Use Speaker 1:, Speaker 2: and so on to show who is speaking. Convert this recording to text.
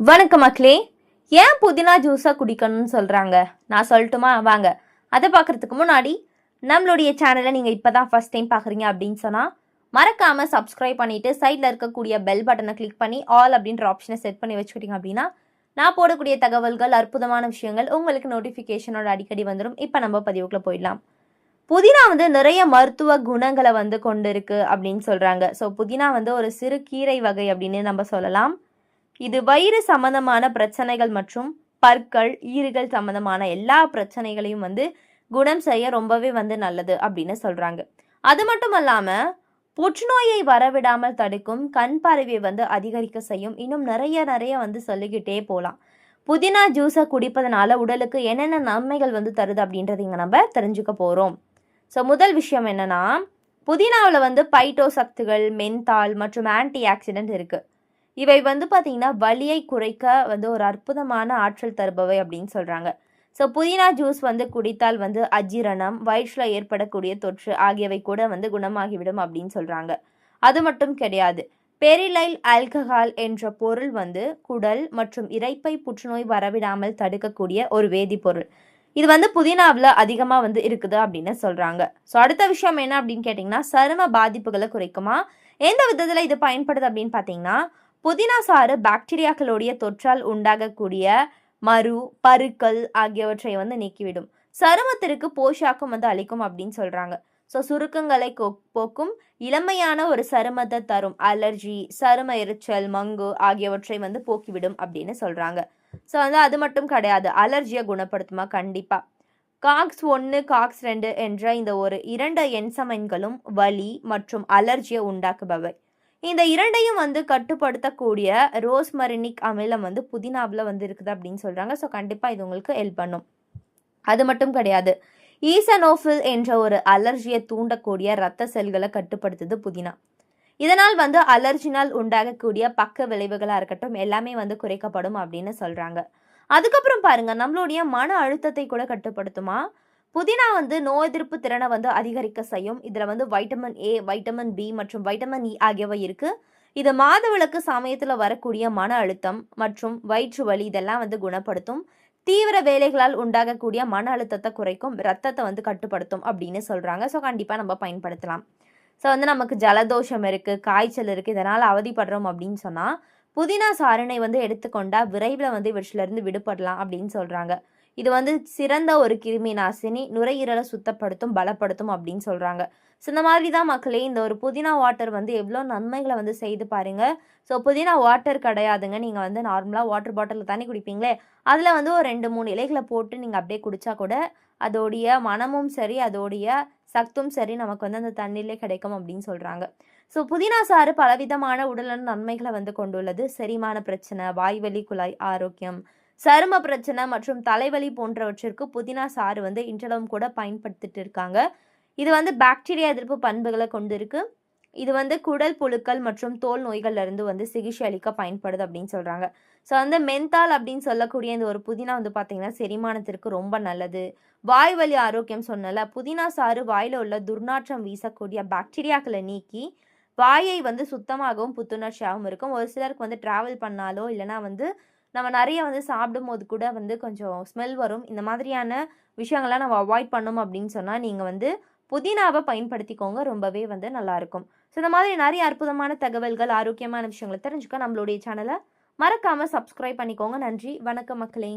Speaker 1: வணக்கம் மக்களே ஏன் புதினா ஜூஸை குடிக்கணும்னு சொல்கிறாங்க நான் சொல்லட்டுமா? வாங்க. அதை பார்க்குறதுக்கு முன்னாடி நம்மளுடைய சேனலை நீங்கள் இப்போ தான் ஃபஸ்ட் டைம் பார்க்குறீங்க அப்படின்னு சொன்னால் மறக்காமல் சப்ஸ்கிரைப் பண்ணிவிட்டு சைடில் இருக்கக்கூடிய பெல் பட்டனை கிளிக் பண்ணி ஆல் அப்படின்ற ஆப்ஷனை செட் பண்ணி வச்சுக்கிட்டீங்க அப்படின்னா நான் போடக்கூடிய தகவல்கள் அற்புதமான விஷயங்கள் உங்களுக்கு நோட்டிஃபிகேஷனோட அடிக்கடி வந்துடும் இப்போ நம்ம பதிவுக்குள்ளே போயிடலாம். புதினா வந்து நிறைய மருத்துவ குணங்களை வந்து கொண்டு இருக்குது அப்படின்னு சொல்கிறாங்க ஸோ புதினா வந்து ஒரு சிறு கீரை வகை அப்படின்னு நம்ம சொல்லலாம். இது வயிறு சம்பந்தமான பிரச்சனைகள் மற்றும் பற்கள் ஈறுகள் சம்பந்தமான எல்லா பிரச்சனைகளையும் வந்து குணம் செய்ய ரொம்பவே வந்து நல்லது அப்படின்னு சொல்றாங்க. அது மட்டும் இல்லாமல் புற்றுநோயை வரவிடாமல் தடுக்கும் கண் பார்வையை வந்து அதிகரிக்க செய்யும். இன்னும் நிறைய நிறைய வந்து சொல்லிக்கிட்டே போகலாம் புதினா ஜூஸை குடிப்பதனால உடலுக்கு என்னென்ன நன்மைகள் வந்து தருது அப்படின்றத இங்கே நம்ம தெரிஞ்சுக்க போகிறோம் ஸோ முதல் விஷயம் என்னன்னா புதினாவில் வந்து பைட்டோ சத்துகள் மென்தால் மற்றும் ஆன்டி ஆக்சிடென்ட் இருக்குது இவை வந்து பார்த்திங்கன்னா வலியை குறைக்க வந்து ஒரு அற்புதமான ஆற்றல் தருபவை அப்படின்னு சொல்கிறாங்க ஸோ புதினா ஜூஸ் வந்து குடித்தால் வந்து அஜீரணம் வயிற்றில் ஏற்படக்கூடிய தொற்று ஆகியவை கூட வந்து குணமாகிவிடும் அப்படின்னு சொல்கிறாங்க அது மட்டும் கிடையாது பெரிலைல் ஆல்கஹால் என்ற பொருள் வந்து குடல் மற்றும் இறைப்பை புற்றுநோய் வரவிடாமல் தடுக்கக்கூடிய ஒரு வேதிப்பொருள். இது வந்து புதினாவில் அதிகமாக வந்து இருக்குது அப்படின்னு சொல்கிறாங்க ஸோ அடுத்த விஷயம் என்ன அப்படின்னு கேட்டிங்கன்னா சரும பாதிப்புகளை குறைக்குமா? எந்த விதத்தில் இது பயன்படுது அப்படின்னு பார்த்தீங்கன்னா புதினா சாறு பாக்டீரியாக்களுடைய தொற்றால் உண்டாகக்கூடிய மறு பருக்கள் ஆகியவற்றை வந்து நீக்கிவிடும். சருமத்திற்கு போஷாக்கம் வந்து அளிக்கும் அப்படின்னு சொல்கிறாங்க ஸோ சுருக்கங்களை போக்கும் இளமையான ஒரு சருமத்தை தரும். அலர்ஜி சரும எரிச்சல் மங்கு ஆகியவற்றை வந்து போக்கிவிடும் அப்படின்னு சொல்கிறாங்க ஸோ வந்து அது மட்டும் கிடையாது. அலர்ஜியை குணப்படுத்துமா? கண்டிப்பாக காக்ஸ் ஒன்று காக்ஸ் ரெண்டு என்ற இந்த ஒரு இரண்டு என்சமைன்களும் வலி மற்றும் அலர்ஜியை உண்டாக்குபவை. இந்த இரண்டையும் வந்து கட்டுப்படுத்தக்கூடிய ரோஸ்மரினிக் அமிலம் வந்து புதினாவில் வந்து இருக்குது அப்படின்னு சொல்கிறாங்க ஸோ கண்டிப்பாக இது உங்களுக்கு ஹெல்ப் பண்ணும். அது மட்டும் கிடையாது. ஈசனோஃபில் என்ற ஒரு அலர்ஜியை தூண்டக்கூடிய இரத்த செல்களை கட்டுப்படுத்துது புதினா. இதனால் வந்து அலர்ஜினால் உண்டாகக்கூடிய பக்க விளைவுகளாக இருக்கட்டும் எல்லாமே வந்து குறைக்கப்படும் அப்படின்னு சொல்கிறாங்க அதுக்கப்புறம் பாருங்க நம்மளுடைய மன அழுத்தத்தை கூட கட்டுப்படுத்துமா? புதினா வந்து நோய் எதிர்ப்பு திறனை வந்து அதிகரிக்க செய்யும். இதில் வந்து வைட்டமின் ஏ வைட்டமின் பி மற்றும் வைட்டமின் இ e ஆகியவை இருக்குது இது மாதவிளக்கு சமயத்தில் வரக்கூடிய மன அழுத்தம் மற்றும் வயிற்று வலி இதெல்லாம் வந்து குணப்படுத்தும். தீவிர வேலைகளால் உண்டாகக்கூடிய மன அழுத்தத்தை குறைக்கும் ரத்தத்தை வந்து கட்டுப்படுத்தும் அப்படின்னு சொல்கிறாங்க ஸோ கண்டிப்பாக நம்ம பயன்படுத்தலாம். ஸோ வந்து நமக்கு ஜலதோஷம் இருக்குது காய்ச்சல் இருக்குது இதனால் அவதிப்படுறோம் அப்படின்னு சொன்னால் புதினா சாரணை வந்து எடுத்துக்கொண்டால் விரைவில் வந்து இவற்றிலிருந்து விடுபடலாம் அப்படின்னு சொல்கிறாங்க இது வந்து சிறந்த ஒரு கிருமி நாசினி. நுரையீரலை சுத்தப்படுத்தும் பலப்படுத்தும் அப்படின்னு சொல்கிறாங்க ஸோ இந்த மாதிரி தான் மக்களே இந்த ஒரு புதினா வாட்டர் வந்து எவ்வளோ நன்மைகளை வந்து செய்து பாருங்க. ஸோ புதினா வாட்டர் கிடையாதுங்க. நீங்கள் வந்து நார்மலாக வாட்டர் பாட்டிலில் தண்ணி குடிப்பீங்களே? அதில் வந்து ஒரு ரெண்டு மூணு இலைகளை போட்டு நீங்கள் அப்படியே குடித்தா கூட அதோடைய மனமும் சரி அதோடைய சத்தும் சரி நமக்கு வந்து அந்த தண்ணியிலே கிடைக்கும் அப்படின்னு சொல்கிறாங்க ஸோ புதினா சாறு பலவிதமான உடல்நல நன்மைகளை வந்து கொண்டுள்ளது. செரிமான பிரச்சனை வாய்வழி குழாய் ஆரோக்கியம் சரும பிரச்சனை மற்றும் தலைவலி போன்றவற்றிற்கு புதினா சாறு வந்து இன்றளவும் கூட பயன்படுத்திட்டு இருக்காங்க. இது வந்து பாக்டீரியா எதிர்ப்பு பண்புகளை கொண்டுருக்கு. இது வந்து குடல் புழுக்கள் மற்றும் தோல் நோய்கள்லேருந்து வந்து சிகிச்சை அளிக்க பயன்படுது அப்படின்னு சொல்கிறாங்க ஸோ வந்து மென்தால் அப்படின்னு சொல்லக்கூடிய இந்த ஒரு புதினா வந்து பார்த்திங்கன்னா செரிமானத்திற்கு ரொம்ப நல்லது. வாய் வலி ஆரோக்கியம் சொன்னல புதினா சாறு வாயில் உள்ள துர்நாற்றம் வீசக்கூடிய பாக்டீரியாக்களை நீக்கி வாயை வந்து சுத்தமாகவும் புத்துணர்ச்சியாகவும் இருக்கும். ஒரு சிலருக்கு வந்து ட்ராவல் பண்ணாலோ இல்லைனா வந்து நம்ம நிறைய வந்து சாப்பிடும் போது கூட வந்து கொஞ்சம் ஸ்மெல் வரும். இந்த மாதிரியான விஷயங்கள்லாம் நம்ம அவாய்ட் பண்ணோம் அப்படின்னு சொன்னால் நீங்கள் வந்து புதினாவை பயன்படுத்திக்கோங்க. ரொம்பவே வந்து நல்லாயிருக்கும் ஸோ இந்த மாதிரி நிறைய அற்புதமான தகவல்கள் ஆரோக்கியமான விஷயங்களை தெரிஞ்சுக்க நம்மளுடைய சேனலை மறக்காமல் சப்ஸ்கிரைப் பண்ணிக்கோங்க. நன்றி. வணக்கம் மக்களே.